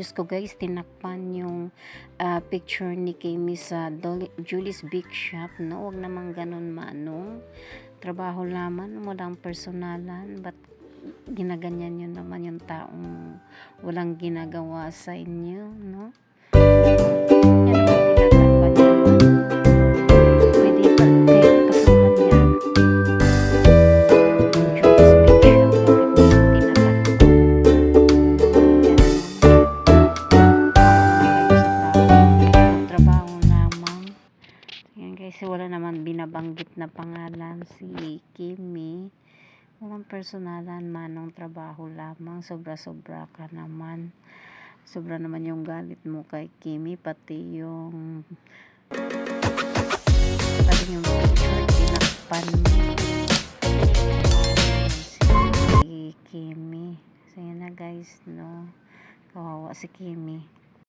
Diyos ko guys, tinakpan yung ah, picture ni Kimi sa Dolly- Julie's Big Shop. No? Huwag naman ganun manong. Trabaho lamang, walang personalan. Ba't ginaganyan yun naman yung taong walang ginagawa sa inyo, no? Guys, wala naman binabanggit na pangalan si Kimi. Walang personalan, manong trabaho lamang. Sobra-sobra ka naman. Sobra naman yung galit mo kay Kimi, pati yung pati yung picture, tinakpan mo. Si Kimi. So na guys, no. Kawawa si Kimi.